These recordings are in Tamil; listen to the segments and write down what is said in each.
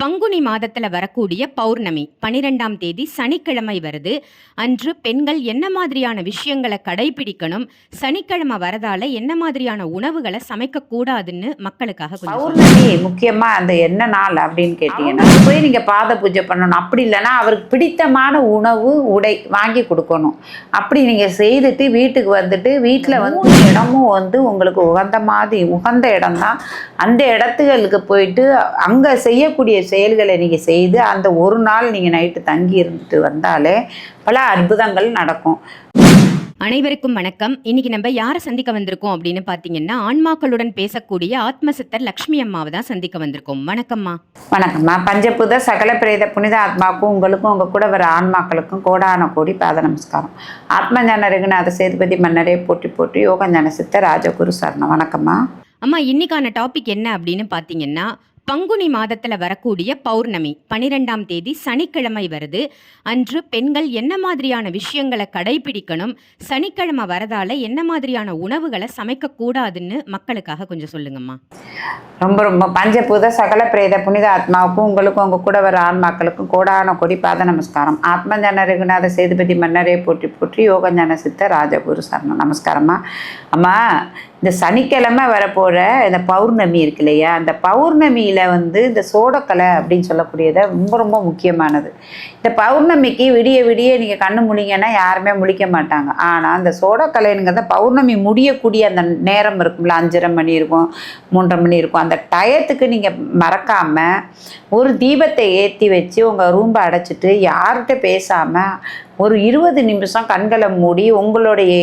பங்குனி மாதத்துல வரக்கூடிய பௌர்ணமி பனிரெண்டாம் தேதி சனிக்கிழமை வருது. அன்று பெண்கள் என்ன மாதிரியான விஷயங்களை கடைபிடிக்கணும் சனிக்கிழமை வரதால என்ன மாதிரியான உணவுகளை சமைக்க கூடாதுன்னு மக்களுக்காக. பௌர்ணமி முக்கியமா அந்த என்ன நாள் அப்படின்னு கேட்டீங்கன்னா போய் நீங்க பாத பூஜை பண்ணணும். அப்படி இல்லைன்னா அவருக்கு பிடித்தமான உணவு உடை வாங்கி கொடுக்கணும். அப்படி நீங்க செய்துட்டு வீட்டுக்கு வந்துட்டு வீட்டுல வந்து இடமும் வந்து உங்களுக்கு உகந்த மாதிரி உகந்த இடம் தான் அந்த இடத்துகளுக்கு போயிட்டு அங்க செய்யக்கூடிய செயல்களை நீங்க செய்து அந்த ஒரு நாள் நீங்க நைட்டு தங்கி இருந்துட்டு வந்தாலே பல அற்புதங்கள் நடக்கும். அனைவருக்கும் வணக்கம். இன்னைக்கு நம்ம யாரை சந்திக்க வந்திருக்கோம் அப்படின்னு பாத்தீங்கன்னா ஆன்மாக்களுடன் பேசக்கூடிய ஆத்மசித்தர் லக்ஷ்மி அம்மாவை தான் சந்திக்க வந்திருக்கோம். வணக்கம்மா. வணக்கம்மா. பஞ்சபுத சகல பிரேத புனித ஆத்மாவுக்கும் உங்களுக்கும் உங்கள் கூட வர ஆன்மாக்களுக்கும் கோடான கோடி பாத நமஸ்காரம். ஆத்ம ஞான ரகுநாத சேதுபதி மன்னரே போட்டி போட்டி யோக ஞான சித்த ராஜகுரு சரணம். வணக்கம்மா. அம்மா இன்னைக்கான டாபிக் என்ன அப்படின்னு பார்த்தீங்கன்னா பங்குனி மாதத்தில் வரக்கூடிய பௌர்ணமி பனிரெண்டாம் தேதி சனிக்கிழமை வருது. அன்று பெண்கள் என்ன மாதிரியான விஷயங்களை கடைபிடிக்கணும் சனிக்கிழமை வரதால என்ன மாதிரியான உணவுகளை சமைக்கக்கூடாதுன்னு மக்களுக்காக கொஞ்சம் சொல்லுங்கம்மா. ரொம்ப ரொம்ப பஞ்சபூத சகல பிரேத புனித ஆத்மாவுக்கும் உங்களுக்கும் உங்கள் கூட வர ஆன்மாக்களுக்கும் கோடான கொடி பாத நமஸ்காரம். ஆத்ம ஞான ரகுநாத சேதுபதி மன்னரே போற்றி போற்றி யோகஞான சித்த ராஜகுரு சரணம். நமஸ்காரம்மா. அம்மா இந்த சனிக்கிழமை வரப்போகிற இந்த பௌர்ணமி இருக்கு இல்லையா? அந்த பௌர்ணமியில் வந்து இந்த சோடக்கலை அப்படின்னு சொல்லக்கூடியதை ரொம்ப ரொம்ப முக்கியமானது. இந்த பௌர்ணமிக்கு விடிய விடிய நீங்கள் கண்ணு முழிங்கன்னா யாருமே முழிக்க மாட்டாங்க. ஆனால் அந்த சோடக்கலைங்கிறத பௌர்ணமி முடியக்கூடிய அந்த நேரம் இருக்கும்ல அஞ்சரை மணி இருக்கும் மூன்றரை மணி இருக்கும். அந்த டயத்துக்கு நீங்கள் மறக்காமல் ஒரு தீபத்தை ஏற்றி வச்சு உங்கள் ரூம்பை அடைச்சிட்டு யார்கிட்ட பேசாமல் ஒரு இருபது நிமிஷம் கண்களை மூடி உங்களுடைய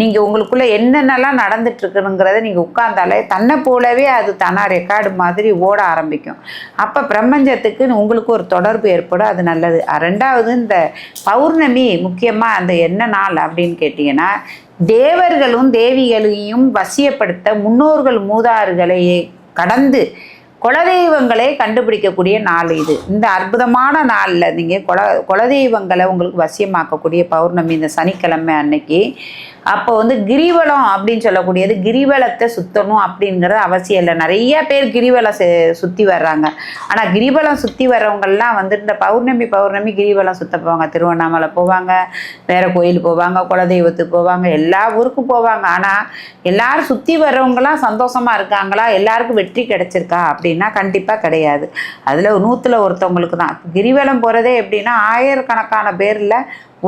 நீங்கள் உங்களுக்குள்ளே என்னென்னலாம் நடந்துட்டுருக்குனுங்கிறத நீங்கள் உட்கார்ந்தாலே தன்னை போலவே அது தானா ரெக்கார்டு மாதிரி ஓட ஆரம்பிக்கும். அப்போ பிரபஞ்சத்துக்கு உங்களுக்கு ஒரு தொடர்பு ஏற்படும் அது நல்லது. ரெண்டாவது இந்த பௌர்ணமி முக்கியமாக அந்த என்ன நாள் அப்படின்னு கேட்டிங்கன்னா தேவர்களும் தேவிகளையும் வசியப்படுத்த முன்னோர்கள் மூதாறுகளை கடந்து குலதெய்வங்களே கண்டுபிடிக்கக்கூடிய நாள் இது. இந்த அற்புதமான நாளில் நீங்கள் குல குலதெய்வங்களை உங்களுக்கு வசியமாக்கக்கூடிய பௌர்ணமி இந்த சனிக்கிழமை அன்னைக்கு அப்போ வந்து கிரிவலம் அப்படின்னு சொல்லக்கூடியது கிரிவலத்தை சுற்றணும் அப்படிங்கிறது அவசியம் இல்லை. நிறைய பேர் கிரிவலம் சுற்றி வர்றாங்க. ஆனால் கிரிவலம் சுற்றி வர்றவங்கெல்லாம் வந்து இந்த பௌர்ணமி பௌர்ணமி கிரிவலம் சுத்த போவாங்க திருவண்ணாமலை போவாங்க வேற கோயில் போவாங்க குலதெய்வத்துக்கு போவாங்க எல்லா ஊருக்கும் போவாங்க. ஆனால் எல்லாரும் சுற்றி வர்றவங்களாம் சந்தோஷமா இருக்காங்களா? எல்லாருக்கும் வெற்றி கிடைச்சிருக்கா? அப்படின்னா கண்டிப்பாக கிடையாது. அதில் நூற்றில் ஒருத்தவங்களுக்கு தான். கிரிவலம் போகிறதே எப்படின்னா ஆயிரக்கணக்கான பேரில்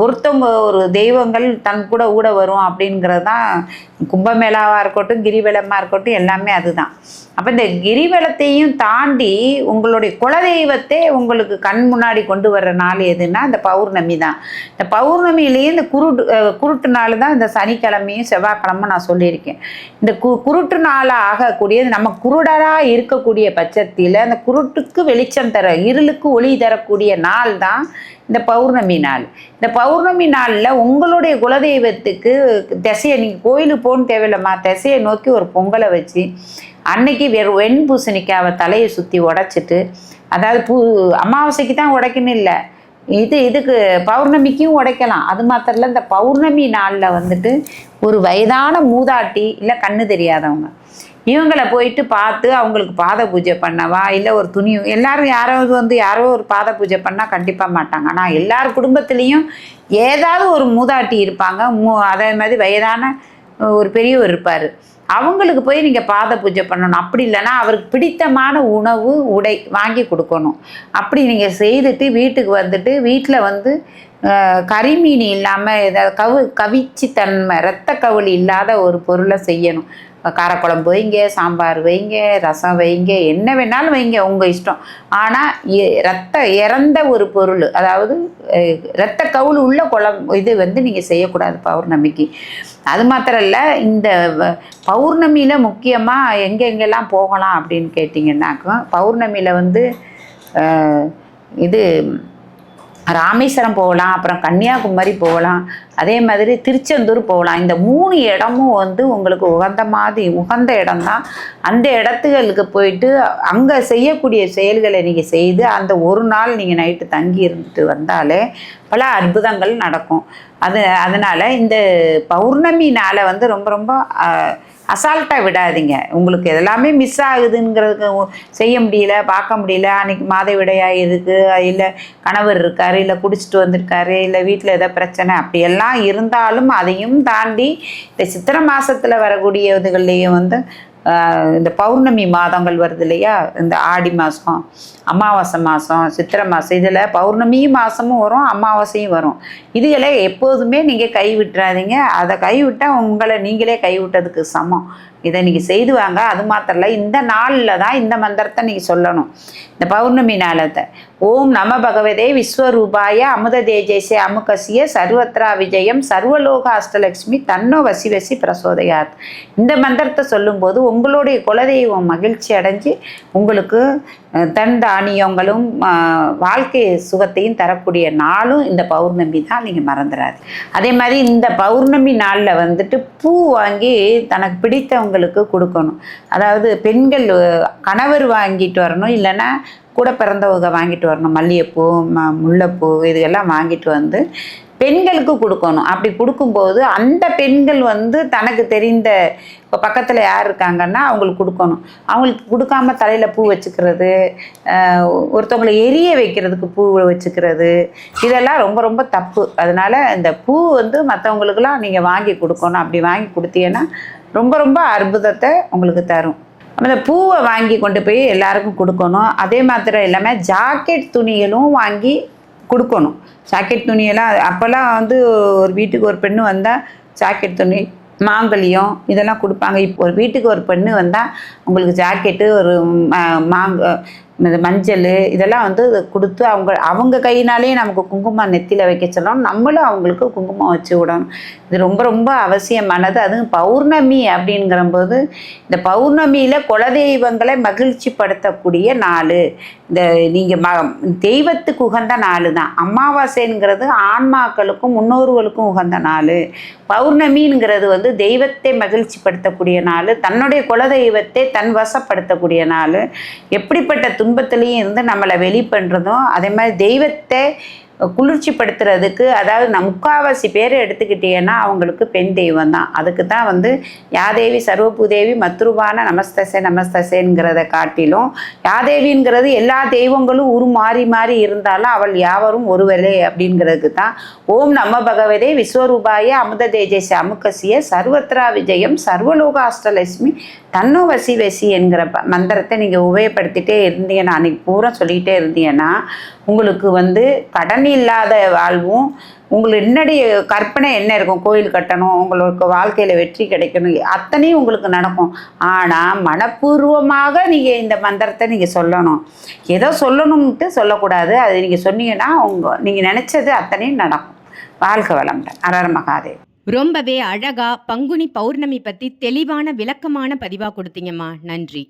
ஒருத்தவங்க ஒரு தெய்வங்கள் தன் கூட ஊட வரும் அப்படிங்கிறது தான் கும்பமேளாவாக இருக்கட்டும் கிரிவலமாக இருக்கட்டும் எல்லாமே அதுதான். அப்போ இந்த கிரிவலத்தையும் தாண்டி உங்களுடைய குலதெய்வத்தை உங்களுக்கு கண் முன்னாடி கொண்டு வர்ற நாள் எதுன்னா இந்த பௌர்ணமி தான். இந்த பௌர்ணமியிலேயே இந்த குருட்டு குருட்டு நாள் தான் இந்த சனிக்கிழமையும் செவ்வாய்க்கிழமை நான் சொல்லியிருக்கேன். இந்த கு குருட்டு நாளாக ஆகக்கூடியது நம்ம குருடராக இருக்கக்கூடிய பட்சத்தில் அந்த குருட்டுக்கு வெளிச்சம் தர இருளுக்கு ஒளி தரக்கூடிய நாள் தான் இந்த பௌர்ணமி நாள். இந்த பௌர்ணமி நாளில் உங்களுடைய குலதெய்வத்துக்கு திசையை நீங்கள் கோயிலுக்கு போகணும் தேவையில்லைம்மா. திசையை நோக்கி ஒரு பொங்கலை வச்சு அன்னைக்கு வெறும் வெண் பூசணிக்காவை தலையை சுற்றி உடைச்சிட்டு அதாவது பூ அமாவாசைக்கு தான் உடைக்கணும் இல்லை. இது இதுக்கு பௌர்ணமிக்கும் உடைக்கலாம். அது மாத்திரம் இல்லை இந்த பௌர்ணமி நாளில் வந்துட்டு ஒரு வயதான மூதாட்டி இல்லை கண்ணு தெரியாதவங்க. இவங்களை போயிட்டு பார்த்து அவங்களுக்கு பாத பூஜை பண்ணவா? இல்லை ஒரு துணி எல்லாரும் யாராவது வந்து யாரோ ஒரு பாத பூஜை பண்ணால் கண்டிப்பாக மாட்டாங்க. ஆனால் எல்லார் குடும்பத்துலேயும் ஏதாவது ஒரு மூதாட்டி இருப்பாங்க. மூ அதே மாதிரி வயதான ஒரு பெரியவர் இருப்பார். அவங்களுக்கு போய் நீங்கள் பாத பூஜை பண்ணணும். அப்படி இல்லைன்னா அவருக்கு பிடித்தமான உணவு உடை வாங்கி கொடுக்கணும். அப்படி நீங்கள் செய்துட்டு வீட்டுக்கு வந்துட்டு வீட்டில் வந்து கரிமீன் இல்லாமல் ஏதாவது கவு கவிச்சி தன்மை ரத்த கவுளி இல்லாத ஒரு பொருளை செய்யணும். காரக்குழம்பு வைங்க சாம்பார் வைங்க ரசம் வைங்க என்ன வேணாலும் வைங்க உங்கள் இஷ்டம். ஆனால் ரத்த இறந்த ஒரு பொருள் அதாவது அஹ், இரத்த கவுள் உள்ள குழம்பு இது வந்து நீங்கள் செய்யக்கூடாது பௌர்ணமிக்கு. அது மாத்திரம் இல்லை இந்த வ- பௌர்ணமியில் முக்கியமாக எங்கெங்கெல்லாம் போகலாம் அப்படின்னு கேட்டிங்கன்னாக்கா பௌர்ணமியில் வந்து இது ராமேஸ்வரம் போகலாம் அப்புறம் கன்னியாகுமரி போகலாம் அதே மாதிரி திருச்செந்தூர் போகலாம். இந்த மூணு இடமும் வந்து உங்களுக்கு உகந்த மாதிரி உகந்த இடம்தான். அந்த இடத்துகளுக்கு போயிட்டு அங்கே செய்யக்கூடிய செயல்களை நீங்கள் செய்து அந்த ஒரு நாள் நீங்கள் நைட்டு தங்கி இருந்துட்டு வந்தாலே பல அற்புதங்கள் நடக்கும். அது அதனால் இந்த பௌர்ணமி நாளை வந்து ரொம்ப ரொம்ப அசால்ட்டாக விடாதீங்க. உங்களுக்கு எல்லாமே மிஸ் ஆகுதுங்கிறதுக்கு செய்ய முடியல பார்க்க முடியல. அன்னைக்கு மாதவிடையாக இருக்குது இல்லை கணவர் இருக்காரு இல்லை குடிச்சிட்டு வந்திருக்காரு இல்லை வீட்டில் ஏதோ பிரச்சனை. அப்படியெல்லாம் இருந்தாலும் அதையும் தாண்டி இந்த சித்திரை மாதத்தில் வரக்கூடிய இதுகள்லேயும் வந்து இந்த பௌர்ணமி மாதங்கள் வருது இல்லையா? இந்த ஆடி மாதம் அமாவாசை மாதம் சித்திரை மாதம் இதில் பௌர்ணமி மாதமும் வரும் அமாவாசையும் வரும். இதுகளை எப்போதுமே நீங்கள் கை விட்டுறாதீங்க அதை கைவிட்டால் உங்களை நீங்களே கைவிட்டதுக்கு சமம். இதை நீங்கள் செய்து வாங்க. அது மாத்திரம் இல்லை இந்த நாளில் தான் இந்த மந்திரத்தை நீங்கள் சொல்லணும். இந்த பௌர்ணமி நாளத்தை. ஓம் நம பகவதே விஸ்வரூபாய அமுத தேஜேசே அமுகசிய சர்வத்ரா விஜயம் சர்வலோக அஷ்டலட்சுமி தன்னோ வசி வசி பிரசோதயாத். இந்த மந்திரத்தை சொல்லும்போது உங்களுடைய குலதெய்வம் மகிழ்ச்சி அடைஞ்சு உங்களுக்கு அஹ், தன் தானியங்களும் வாழ்க்கை சுகத்தையும் தரக்கூடிய நாளும் இந்த பௌர்ணமி தான். நீங்கள் மறந்துடாது அதே மாதிரி இந்த பௌர்ணமி நாளில் வந்துட்டு பூ வாங்கி தனக்கு பிடித்தவங்களுக்கு கொடுக்கணும். அதாவது பெண்கள் கணவர் வாங்கிட்டு வரணும். இல்லைன்னா கூட பிறந்தவங்க வாங்கிட்டு வரணும். மல்லிகைப்பூ ம முல்லைப்பூ இதெல்லாம் வாங்கிட்டு வந்து பெண்களுக்கு கொடுக்கணும். அப்படி கொடுக்கும்போது அந்த பெண்கள் வந்து தனக்கு தெரிந்த இப்போ பக்கத்தில் யார் இருக்காங்கன்னா அவங்களுக்கு கொடுக்கணும். அவங்களுக்கு கொடுக்காம தலையில் பூ வச்சுக்கிறது ஒருத்தவங்களை எரிய வைக்கிறதுக்கு பூ வச்சுக்கிறது. இதெல்லாம் ரொம்ப ரொம்ப தப்பு. அதனால் இந்த பூ வந்து மற்றவங்களுக்கெல்லாம் நீங்கள் வாங்கி கொடுக்கணும். அப்படி வாங்கி கொடுத்தீங்கன்னா ரொம்ப ரொம்ப அற்புதத்தை உங்களுக்கு தரும். அந்த பூவை வாங்கி கொண்டு போய் எல்லாருக்கும் கொடுக்கணும். அதே மாத்திரம் இல்லாமல் ஜாக்கெட் துணிகளும் வாங்கி கொடுக்கணும். ஜாக்கெட் துணியெல்லாம் அப்போல்லாம் வந்து ஒரு வீட்டுக்கு ஒரு பெண்ணு வந்தால் ஜாக்கெட் துணி மாங்கல்யம் இதெல்லாம் கொடுப்பாங்க. இப்போ ஒரு வீட்டுக்கு ஒரு பெண்ணு வந்தால் உங்களுக்கு ஜாக்கெட்டு ஒரு மாங்க இந்த மஞ்சள் இதெல்லாம் வந்து கொடுத்து அவங்க அவங்க கையினாலேயே நமக்கு குங்குமம் நெத்தியில் வைக்க சொல்லணும். நம்மளும் அவங்களுக்கு குங்குமம் வச்சு விடணும். இது ரொம்ப ரொம்ப அவசியமானது. அதுவும் பௌர்ணமி அப்படிங்கிறம்போது இந்த பௌர்ணமியில் குலதெய்வங்களை மகிழ்ச்சிப்படுத்தக்கூடிய நாள். இந்த நீங்கள் ம தெய்வத்துக்கு உகந்த நாள் தான் அமாவாசைங்கிறது ஆன்மாக்களுக்கும் முன்னோர்களுக்கும் உகந்த நாள். பௌர்ணமிங்கிறது வந்து தெய்வத்தை மகிழ்ச்சிப்படுத்தக்கூடிய நாள். தன்னுடைய குலதெய்வத்தை தன் வசப்படுத்தக்கூடிய நாள். எப்படிப்பட்ட துன்பத்திலையும் இருந்து நம்மளை வெளி பண்ணுறதும் அதே மாதிரி தெய்வத்தை குளிர்ச்சிப்படுத்துறதுக்கு அதாவது நம் முக்காவாசி பேர் எடுத்துக்கிட்டீங்கன்னா அவங்களுக்கு பெண் தெய்வம் தான். அதுக்கு தான் வந்து யாதேவி சர்வபூதேவி மத்ருபான நமஸ்தசே நமஸ்தசேங்கிறத காட்டிலும் யாதேவிங்கிறது எல்லா தெய்வங்களும் உரு மாறி மாறி இருந்தாலும் அவள் யாவரும் ஒருவரே அப்படிங்கிறதுக்கு தான். ஓம் நம்ம பகவதே விஸ்வரூபாய அமுத தேஜேச அமுகசிய சர்வத்ரா விஜயம் சர்வலோக அஷ்டலட்சுமி தன்னோ வசி வசி என்கிற மந்திரத்தை நீங்கள் உபயோகப்படுத்திட்டே இருந்தீங்கன்னா அன்னைக்கு பூரா சொல்லிக்கிட்டே இருந்தீங்கன்னா உங்களுக்கு வந்து கடன் இல்லாத வாழ்வும் உங்களுக்கு என்னுடைய கற்பனை என்ன இருக்கும்? கோயில் கட்டணும் உங்களுக்கு வாழ்க்கையில் வெற்றி கிடைக்கணும் அத்தனையும் உங்களுக்கு நடக்கும். ஆனால் மனப்பூர்வமாக நீங்கள் இந்த மந்திரத்தை நீங்கள் சொல்லணும். ஏதோ சொல்லணும்ட்டு சொல்லக்கூடாது. அது நீங்கள் சொன்னீங்கன்னா உங்கள் நீங்கள் நினச்சது அத்தனையும் நடக்கும். வாழ்க வளமுடன். அரர் மகாதேவ். ரொம்பவே அழகா பங்குனி பௌர்ணமி பத்தி தெளிவான விளக்கமான பதிவா கொடுத்தீங்கம்மா. நன்றி.